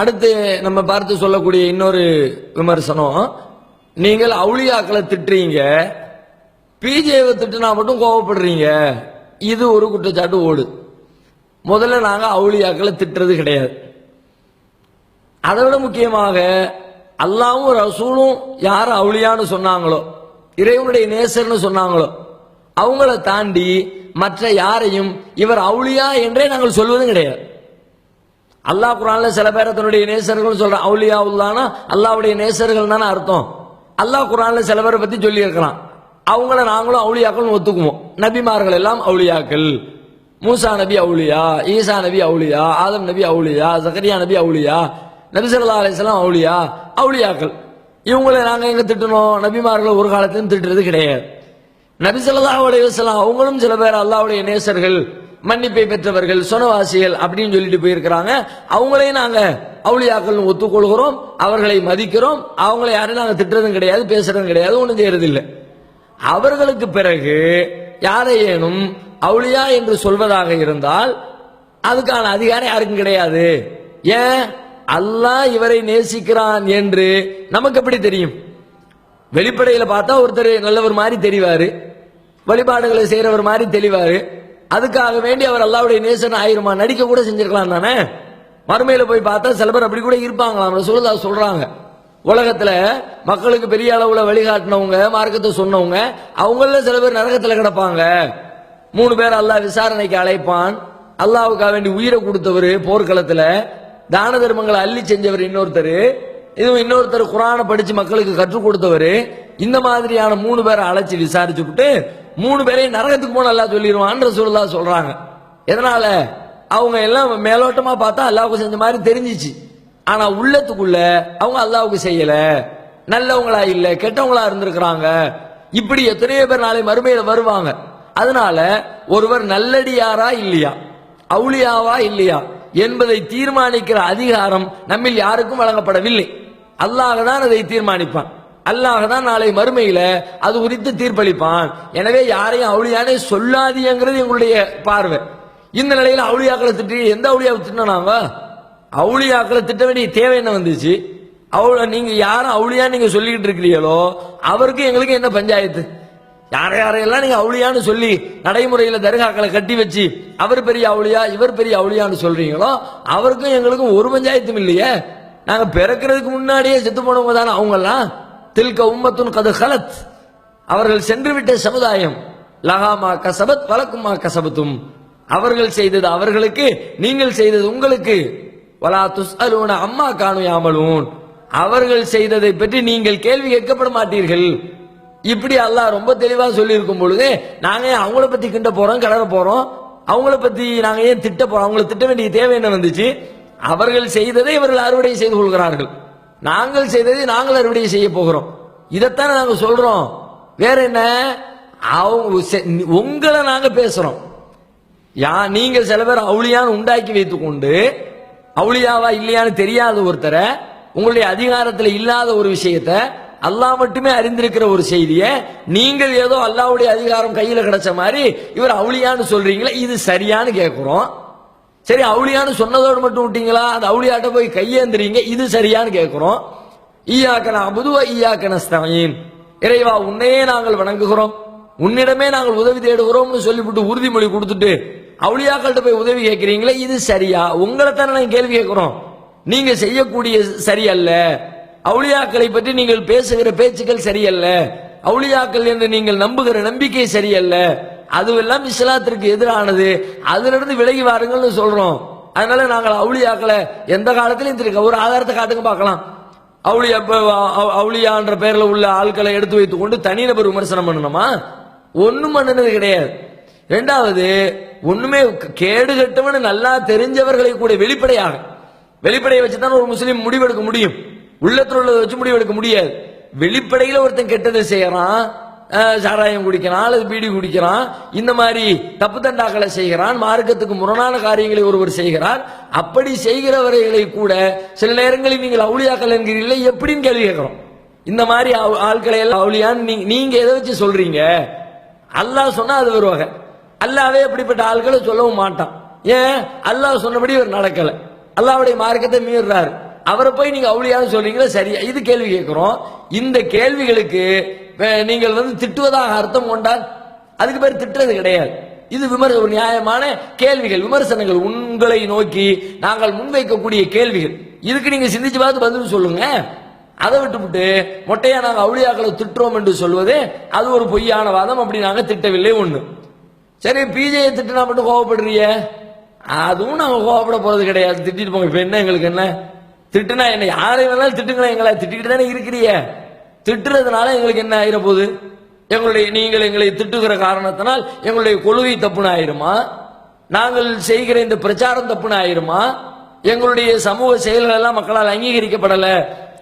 அடுத்து நம்ம பார்த்து சொல்லக்கூடிய இன்னொரு விமர்சனம் நீங்கள் அவுளியாக்களை திட்டுறீங்க பிஜேவை திட்டுனா மட்டும் கோவப்படுறீங்க இது ஒரு குற்றச்சாட்டு ஓடு. முதல்ல நாங்கள் அவுளியாக்களை திட்டுறது கிடையாது. அதை விட முக்கியமாக அல்லாவும் ரசூலும் யார் அவுளியான்னு சொன்னாங்களோ இறைவனுடைய நேசர்னு சொன்னாங்களோ அவங்கள தாண்டி மற்ற யாரையும் இவர் அவுளியா என்றே நாங்கள் சொல்வதும் கிடையாது. அல்லாஹ் குரான்ல சில பேரை தன்னுடைய நேசர்கள் சொல்றான் அவுலியா உள்ளானா அல்லாவுடைய நேசர்கள் தானே அர்த்தம். அல்லாஹ் குரான்ல சில பேரை பத்தி சொல்லி இருக்கிறான் அவங்கள நாங்களும் அவுளியாக்கள் ஒத்துக்குவோம். நபிமார்கள் எல்லாம் அவுளியாக்கள். மூசா நபி அவுளியா ஈசா நபி அவுளியா ஆதம் நபி அவுளியா ஜக்கரியா நபி அவுளியா நபி அலிஸ்லாம் அவுளியா அவுளியாக்கள். இவங்களை நாங்கள் எங்கே திட்டணும்? நபிமார்கள் ஒரு காலத்திலும் திட்டுறது கிடையாது. நபி ஸல்லல்லாஹு அவங்களும் சில பேர் அல்லாஹ்வுடைய நேசர்கள். மன்னிப்பை பெற்றவர்கள் சொனவாசிகள் அப்படின்னு சொல்லிட்டு போயிருக்கிறாங்க. அவங்களையும் நாங்க அவுளியாக்கள் ஒத்துக்கொள்கிறோம். அவர்களை மதிக்கிறோம். அவங்களை யாரும் நாங்க திட்டுறதும் கிடையாது பேசுறதும் கிடையாது ஒன்றும் செய்யறதில்லை. அவர்களுக்கு பிறகு யாரையேனும் அவுளியா என்று சொல்வதாக இருந்தால் அதுக்கான அதிகாரம் யாருக்கும் கிடையாது. ஏன்? அல்லாஹ் இவரை நேசிக்கிறான் என்று நமக்கு எப்படி தெரியும்? வெளிப்படையில் பார்த்தா ஒருத்தர் நல்லவர் மாதிரி தெரிவாரு. வழிபாடுகளை செய்கிறவர் மாதிரி தெளிவாரு அதுக்காக வேண்டி அவர் அல்லாவுடைய நேசன் ஆயிருமா? நடிக்க கூட செஞ்சிருக்கலாம் தானே? மறுமையில போய் பார்த்தா சில பேர் அப்படி கூட இருப்பாங்களாம். சொல்லுதா சொல்றாங்க. உலகத்துல மக்களுக்கு பெரிய அளவுல வழிகாட்டினவங்க மார்க்கத்தை சொன்னவங்க அவங்கள சில பேர் நரகத்துல கிடப்பாங்க. மூணு பேர் அல்லாஹ் விசாரணைக்கு அழைப்பான். அல்லாவுக்காக வேண்டி உயிரை கொடுத்தவர் போர்க்களத்துல. தான தர்மங்களை அள்ளி செஞ்சவர் இன்னொருத்தர். இதுவும் இன்னொருத்தர் குரானை படிச்சு மக்களுக்கு கற்றுக் கொடுத்தவர். இந்த மாதிரியான மூணு பேரை அழைச்சி விசாரிச்சு விட்டு மூணு பேரையும் நரகத்துக்கு போன சொல்லிடுவான்ற சொல்லிடுவான் சொல்கிறாங்க சொல்றாங்க. எதனால? அவங்க எல்லாம் மேலோட்டமா பார்த்தா அல்லாவுக்கு செஞ்ச மாதிரி தெரிஞ்சிச்சு. ஆனா உள்ளத்துக்குள்ள அவங்க அல்லாவுக்கு செய்யல. நல்லவங்களா இல்ல கெட்டவங்களா இருந்திருக்கிறாங்க. இப்படி எத்தனையோ பேர் நாளை மறுமையில வருவாங்க. அதனால ஒருவர் நல்லடியாரா இல்லையா? அவுளியாவா இல்லையா? என்பதை தீர்மானிக்கிற அதிகாரம் நம்மில் யாருக்கும் வழங்கப்படவில்லை. அல்லாஹ் தான் அதை தீர்மானிப்பான். அல்லாஹ் தான் நாளை மறுமையில அது குறித்து தீர்ப்பளிப்பான். எனவே யாரையும் அவுளியானே சொல்லாதீங்கிறது எங்களுடைய பார்வை. இந்த நிலையில அவுளியாக்களை திட்டி எந்த அவுளியாவை திட்டினாங்க அவுளியாக்களை திட்ட வேண்டிய தேவை என்ன வந்துச்சு? அவள நீங்க யாரும் அவுளியா நீங்க சொல்லிக்கிட்டு இருக்கிறீங்களோ அவருக்கு எங்களுக்கு என்ன பஞ்சாயத்து? யாரை யாரையெல்லாம் நீங்க அவுளியான்னு சொல்லி நடைமுறையில தர்காக்களை கட்டி வச்சு அவர் பெரிய அவுளியா இவர் பெரிய அவுளியான்னு சொல்றீங்களோ அவருக்கும் எங்களுக்கும் ஒரு பஞ்சாயத்தும் இல்லையே. நாங்க பிறக்கிறதுக்கு முன்னாடியே செத்து போனவங்க தானே அவங்கெல்லாம். தில்க உம்மத்துன் கது ஹலத். அவர்கள் சென்றுவிட்ட சமுதாயம். லகாமா கசபத் வழக்குமா கசபத்தும். அவர்கள் செய்தது அவர்களுக்கு நீங்கள் செய்தது உங்களுக்கு. வலா துஸ்அலூன அம்மா காணு யாமலூன். அவர்கள் செய்ததை பற்றி நீங்கள் கேள்வி கேட்கப்பட மாட்டீர்கள். இப்படி அல்லாஹ் ரொம்ப தெளிவாக சொல்லி இருக்கும் பொழுது நாங்க ஏன் அவங்கள பத்தி கிண்ட போறோம் கிளற போறோம்? அவங்கள பத்தி நாங்க ஏன் திட்ட போறோம்? அவங்கள திட்ட வேண்டிய தேவை என்ன வந்துச்சு? அவர்கள் செய்ததை இவர்கள் அறுவடை செய்து கொள்கிறார்கள். நாங்கள் செய்ததை நாங்கள் அறுவடை செய்ய போகிறோம். இதைத்தானே நாங்கள் சொல்றோம். வேற என்ன? அவங்க செ- உங்களை நாங்கள் பேசுறோம். யா நீங்க சில பேர் அவுளியான்னு உண்டாக்கி வைத்துக்கொண்டு அவுளியாவா இல்லையான்னு தெரியாத ஒருத்தரை உங்களுடைய அதிகாரத்தில் இல்லாத ஒரு விஷயத்த அல்லாஹ் மட்டுமே அறிந்திருக்கிற ஒரு செய்தியை நீங்கள் ஏதோ அல்லாவுடைய அதிகாரம் கையில் கிடைச்ச மாதிரி இவர் அவுளியான்னு சொல்றீங்களே இது சரியான்னு கேட்குறோம் சரி அவுளியான்னு சொன்னதோடு மட்டும் விட்டீங்களா? அந்த அவுளியாட்ட போய் கையேந்துறீங்க இது சரியான்னு கேட்குறோம். ஈயாக்கன அபுதுவ ஈயாக்கன ஸ்தமீன் இறைவா உன்னையே நாங்கள் வணங்குகிறோம். உன்னிடமே நாங்கள் உதவி தேடுகிறோம்னு சொல்லிவிட்டு உறுதிமொழி கொடுத்துட்டு அவுளியாக்கள்கிட்ட போய் உதவி கேட்குறீங்களே இது சரியா? உங்களை தானே நாங்கள் கேள்வி கேட்குறோம். நீங்க செய்யக்கூடிய சரியல்ல. அவுளியாக்களை பற்றி நீங்கள் பேசுகிற பேச்சுக்கள் சரியல்ல. அவுளியாக்கள் என்று நீங்கள் நம்புகிற நம்பிக்கை சரியல்ல. அதுவெல்லாம் இஸ்லாத்திற்கு எதிரானது. அதிலிருந்து விலகி வாருங்கள்னு சொல்றோம். அதனால நாங்கள் அவுளியாக்களை எந்த காலத்திலையும் தெரியும். ஒரு ஆதாரத்தை காட்டுங்க பார்க்கலாம். அவுளியா இப்ப அவுளியான்ற பேர்ல உள்ள ஆட்களை எடுத்து வைத்து கொண்டு தனிநபர் விமர்சனம் பண்ணணுமா? ஒன்றும் பண்ணினது கிடையாது. ரெண்டாவது ஒண்ணுமே கேடு கட்டவனு நல்லா தெரிஞ்சவர்களை கூட வெளிப்படையாக வெளிப்படையை வச்சு தான் ஒரு முஸ்லீம் முடிவெடுக்க முடியும். உள்ளத்தில் உள்ளதை வச்சு முடிவெடுக்க முடியாது. வெளிப்படையில் ஒருத்தன் கெட்டதை செய்யறான் சாராயம் குடிக்கிறான் அல்லது பீடி குடிக்கிறான் இந்த மாதிரி தப்பு தண்டாக்களை செய்கிறான் மார்க்கத்துக்கு முரணான காரியங்களை ஒருவர் செய்கிறார் அப்படி செய்கிறவர்களை கூட சில நேரங்களில் நீங்கள் அவுளியாக்கள் என்கிறீர்களே எப்படின்னு கேள்வி கேட்கிறோம். இந்த மாதிரி ஆட்களை எல்லாம் அவுளியான்னு நீங்க- எதை வச்சு சொல்றீங்க? அல்லாஹ் சொன்னா அது வருவாங்க அல்லாவே அப்படிப்பட்ட ஆட்களை சொல்லவும் மாட்டான். ஏன்? அல்லாஹ் சொன்னபடி இவர் நடக்கல. அல்லாவுடைய மார்க்கத்தை மீறுறாரு. அவரை போய் நீங்க அவுளியான்னு சொல்றீங்களா? சரி இது கேள்வி கேட்கிறோம். இந்த கேள்விகளுக்கு நீங்கள் வந்து திட்டுவதாக அர்த்தம் கொண்டால் அதுக்கு பேர் திட்டுறது கிடையாது. இது விமர்ச ஒரு நியாயமான கேள்விகள் விமர்சனங்கள். உங்களை நோக்கி நாங்கள் முன்வைக்கக்கூடிய கேள்விகள். இதுக்கு நீங்க சிந்திச்சு பார்த்து பதில் சொல்லுங்க. அதை விட்டுவிட்டு மொட்டையா நாங்கள் அவுளியாக்களை திட்டுறோம் என்று சொல்வது அது ஒரு பொய்யான வாதம். அப்படி நாங்கள் திட்டவில்லை ஒண்ணு. சரி பிஜே திட்டுனா மட்டும் கோவப்படுறிய அதுவும் நாங்கள் கோவப்பட போறது கிடையாது. திட்டிட்டு போங்க. இப்போ என்ன எங்களுக்கு என்ன? திட்டுனா என்ன? யாரை வேணாலும் திட்டுங்களேன் எங்களை திட்டிக்கிட்டு தானே இருக்கிறிய திட்டுறதுனால எங்களுக்கு என்ன ஆயிர போகுது? எங்களுடைய நீங்கள் எங்களை திட்டுகிற காரணத்தினால் எங்களுடைய கொள்கை தப்புன்னு ஆயிருமா நாங்கள் செய்கிற இந்த பிரச்சாரம் தப்புன்னு ஆயிருமா எங்களுடைய சமூக செயல்கள் எல்லாம் மக்களால் அங்கீகரிக்கப்படலை.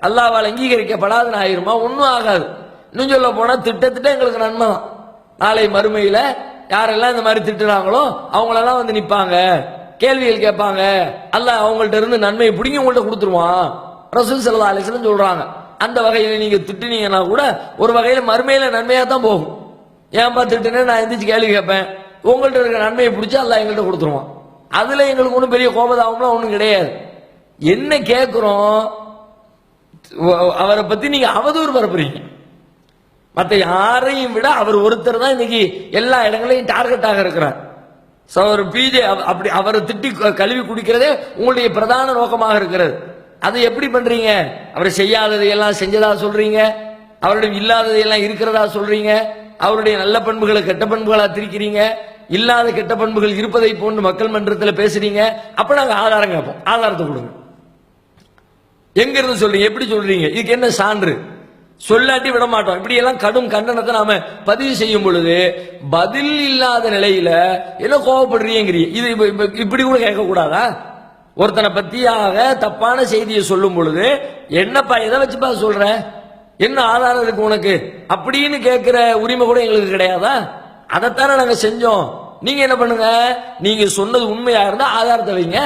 அல்லாவால் அங்கீகரிக்கப்படாதுன்னு ஆயிருமா ஒன்றும் ஆகாது. இன்னும் சொல்ல போனால் திட்டத்திட்ட எங்களுக்கு நன்மை தான். நாளை மறுமையில் யாரெல்லாம் இந்த மாதிரி திட்டுறாங்களோ அவங்களெல்லாம் வந்து நிற்பாங்க கேள்விகள் கேட்பாங்க. அல்ல அவங்கள்ட்ட இருந்து நன்மையை பிடிங்கி உங்கள்ட்ட கொடுத்துருவான். ரசூல் செல்லா அலிஸ்லம் சொல்றாங்க. அந்த வகையில் நீங்க திட்டுனீங்கன்னா கூட ஒரு வகையில மறுமையில நன்மையா தான் போகும் ஏன்பா திட்டுனே? நான் எந்திரிச்சு கேள்வி கேட்பேன். உங்கள்ட்ட இருக்கிற நன்மையை பிடிச்சா அல்ல எங்கள்கிட்ட கொடுத்துருவான். அதுல எங்களுக்கு ஒன்றும் பெரிய கோபதாபம்லாம் ஒன்றும் கிடையாது. என்ன கேட்குறோம்? அவரை பத்தி நீங்க அவதூறு பரப்புறீங்க. மற்ற யாரையும் விட அவர் ஒருத்தர் தான் இன்னைக்கு எல்லா இடங்களையும் டார்கெட்டாக இருக்கிறார். ஸோ அவர் பிஜே அப்படி அவரை திட்டி க- கழுவி குடிக்கிறதே உங்களுடைய பிரதான நோக்கமாக இருக்கிறது. அதை எப்படி பண்றீங்க? அவர் செய்யாததையெல்லாம் செஞ்சதா சொல்றீங்க? அவரிடம் இல்லாததையெல்லாம் இருக்கிறதா சொல்றீங்க? அவருடைய நல்ல பண்புகளை கெட்ட பண்புகளா திரிக்கிறீங்க? இல்லாத கெட்ட பண்புகள் இருப்பதை போன்று மக்கள் மன்றத்தில் பேசுறீங்க? அப்ப நாங்க ஆதாரம் கேட்போம். ஆதாரத்தை கொடுங்க. எங்க இருந்து சொல்றீங்க? எப்படி சொல்றீங்க? இதுக்கு என்ன சான்று? சொல்லாட்டி விட மாட்டோம். இப்படி எல்லாம் கடும் கண்டனத்தை நாம பதிவு செய்யும் பொழுது பதில் இல்லாத நிலையில என்ன கோவப்படுறீங்கிறீங்க இது இப்ப- இப்படி கூட கேட்க கூடாதா ஒருத்தனை பத்தியாக தப்பான செய்தியை சொல்லும் பொழுது என்னப்பா எதை வச்சுப்பா சொல்ற? என்ன ஆதாரம் இருக்கு உனக்கு? அப்படின்னு கேட்கிற உரிமை கூட எங்களுக்கு கிடையாதா? அதைத்தானே நாங்க செஞ்சோம். நீங்க என்ன பண்ணுங்க? நீங்க சொன்னது உண்மையா இருந்தா ஆதாரத்தை வைங்க.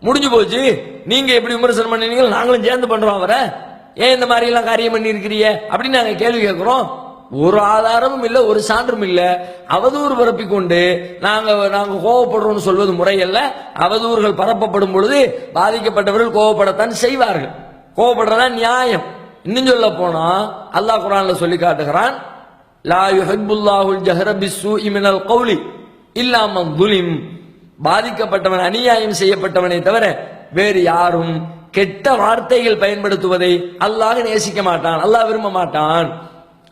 முடிஞ்சு போச்சு. நீங்க எப்படி விமர்சனம் பண்ணீங்க நாங்களும் சேர்ந்து பண்றோம் அவரை. ஏன் இந்த மாதிரி எல்லாம் காரியம் பண்ணி இருக்கிறீங்க அப்படின்னு நாங்க கேள்வி கேட்கிறோம். ஒரு ஆதாரமும் இல்லை ஒரு சான்றும் இல்லை. அவதூறு பரப்பி கொண்டு நாங்க நாங்க கோவப்படுறோம்னு சொல்வது முறையல்ல. அவதூறுகள் பரப்பப்படும் பொழுது பாதிக்கப்பட்டவர்கள் கோவப்படத்தான் செய்வார்கள். கோவப்படுறதா நியாயம். இன்னும் சொல்ல போனா அல்லாஹ் குரான்ல சொல்லி காட்டுகிறான் லா யுஹிப்புல்லாஹுல் ஜஹர பிஸ்ஸூஇ கௌலி இல்லாமல் துலிம். பாதிக்கப்பட்டவன் அநியாயம் செய்யப்பட்டவனை தவிர வேறு யாரும் கெட்ட வார்த்தைகள் பயன்படுத்துவதை அல்லாஹ் நேசிக்க மாட்டான் அல்லாஹ் விரும்ப மாட்டான்.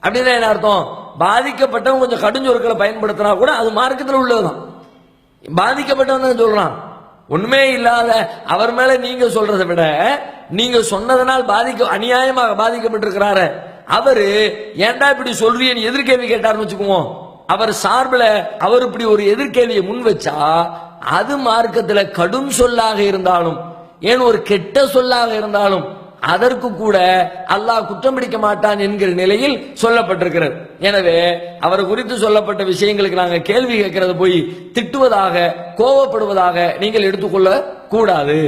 அப்படின்னா என்ன அர்த்தம்? பாதிக்கப்பட்டவன் கொஞ்சம் கடுஞ்சொற்களை பயன்படுத்தினா கூட அது மார்க்கத்தில் உள்ளதுதான். பாதிக்கப்பட்டவன் தான் சொல்றான். ஒண்ணுமே இல்லாத அவர் மேல நீங்க சொல்றதை விட நீங்க சொன்னதனால் பாதிக்க அநியாயமாக பாதிக்கப்பட்டிருக்கிறாரு. அவரு ஏன்டா இப்படி சொல்றீன்னு எதிர்கேள்வி கேட்டார்னு வச்சுக்குவோம். அவர் சார்பில் அவர் இப்படி ஒரு எதிர்கேள்வியை முன் வச்சா அது மார்க்கத்தில் கடும் சொல்லாக இருந்தாலும் ஏன் ஒரு கெட்ட சொல்லாக இருந்தாலும் அதற்கு கூட அல்லாஹ் குற்றம் பிடிக்க மாட்டான் என்கிற நிலையில் சொல்லப்பட்டிருக்கிறது. எனவே அவர் குறித்து சொல்லப்பட்ட விஷயங்களுக்கு நாங்க கேள்வி கேட்கறது போய் திட்டுவதாக கோவப்படுவதாக நீங்கள் எடுத்துக்கொள்ள கூடாது